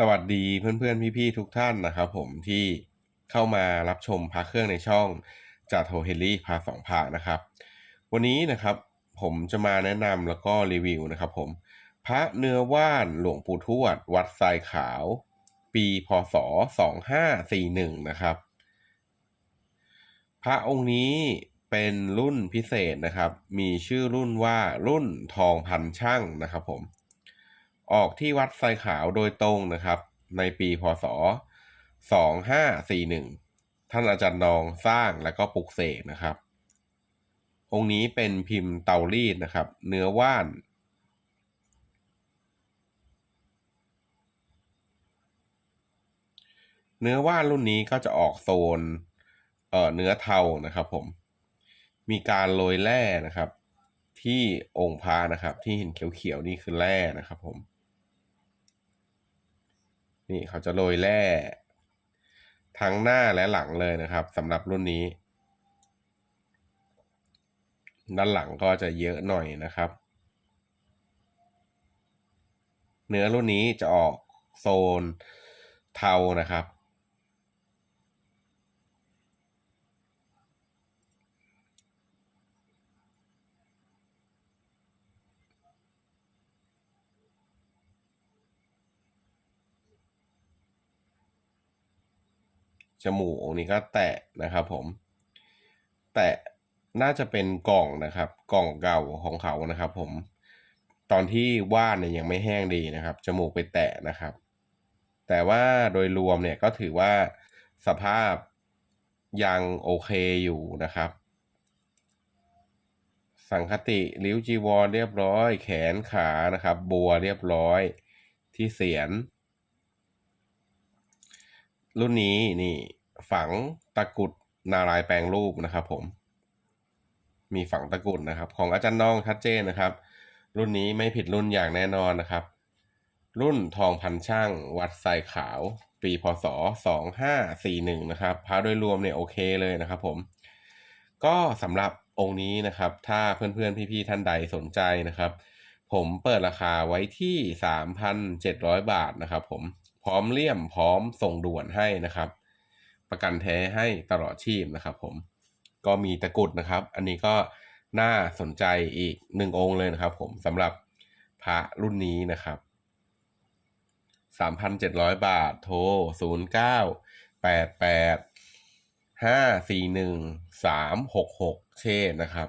สวัสดีเพื่อนๆพี่ๆทุกท่านนะครับผมที่เข้ามารับชมพระเครื่องในช่องจากโทเฮลี่พาสองพานะครับ วันนี้นะครับผมจะมาแนะนำแล้วก็รีวิวนะครับผมพระเนื้อว่านหลวงปู่ทวด วัดทรายขาว ปีพศ 2541 นะครับ พระองค์นี้เป็นรุ่นพิเศษนะครับ มีชื่อรุ่นว่ารุ่นทองพันช่างนะครับผม ออกที่วัดไซขาวโดยตรงนะครับ ในปีพศ 2541 ท่านอาจารย์นองสร้างและก็ปลุกเสกนะครับ องค์นี้เป็นพิมพ์เตารีดนะครับ เนื้อว่าน เนื้อว่านรุ่นนี้ก็จะออกโซนเอ่อเนื้อเทานะครับผม มีการโรยแร่นะครับที่องค์พระนะครับ ที่เห็นเขียวๆนี่คือแร่นะครับผม นี่เขาจะโรยแร่ทั้งหน้าและหลังเลยนะครับสำหรับรุ่นนี้ ด้านหลังก็จะเยอะหน่อยนะครับ เนื้อรุ่นนี้จะออกโซนเทานะครับ จมูกองนี้ก็แตะนะครับผม แตะน่าจะเป็นกล่องนะครับ กล่องเก่าของเขานะครับ ผม ตอนที่วานเนี่ยยังไม่แห้งดีนะครับ จมูกไปแตะนะครับ แต่ว่าโดยรวมเนี่ยก็ถือว่าสภาพยังโอเคอยู่นะครับ สังคติริ้วจีวรเรียบร้อย แขนขานะครับ บัวเรียบร้อยที่เสียน รุ่นนี้นี่ ฝังตะกุดนารายแปลงรูปนะครับ ผม มีฝังตะกุดนะครับ ของอาจารย์น้องชัดเจนนะครับ รุ่นนี้ไม่ผิดรุ่นอย่างแน่นอนนะครับ รุ่นทองพันช่าง วัดทรายขาว ปีพศ2541นะครับพระโดยรวมเนี่ยโอเคเลยนะครับ ผม ก็สำหรับองค์นี้นะครับ ถ้าเพื่อนๆพี่ๆท่านใดสนใจนะครับ ผมเปิดราคาไว้ที่ 3,700 บาทนะครับ ผม พร้อมเลี่ยมพร้อมส่งด่วนให้นะครับ ประกันแท้ให้ตลอดชีพนะครับ ผมก็มีตะกรุดนะครับ อันนี้ก็น่าสนใจอีกหนึ่งองค์เลยนะครับ ผมสำหรับพระรุ่นนี้นะครับ3,700 บาท โทร 09 88 541 366 เช่นนะครับ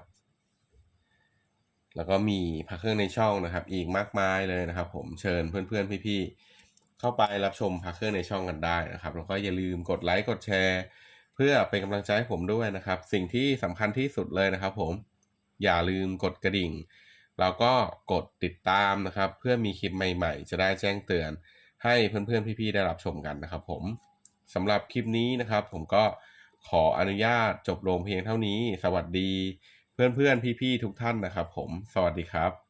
แล้วก็มีพระเครื่องในช่องนะครับ อีกมากมายเลยนะครับ ผมเชิญเพื่อนๆ พี่ๆ เข้าไปรับชมพระเครื่องในช่องกันได้นะครับ แล้วก็อย่าลืมกดไลค์กดแชร์ เพื่อเป็นกำลังใจให้ผมด้วยนะครับ สิ่งที่สำคัญที่สุดเลยนะครับ ผมอย่าลืมกดกระดิ่ง แล้วก็กดติดตามนะครับ เพื่อมีคลิปใหม่ๆ จะได้แจ้งเตือน ให้เพื่อนๆพี่ๆได้รับชมกันนะครับ ผมสำหรับคลิปนี้นะครับ ผมก็ขออนุญาตจบลงเพียงเท่านี้ สวัสดี เพื่อนๆพี่ๆทุกท่านนะครับ ผมสวัสดีครับ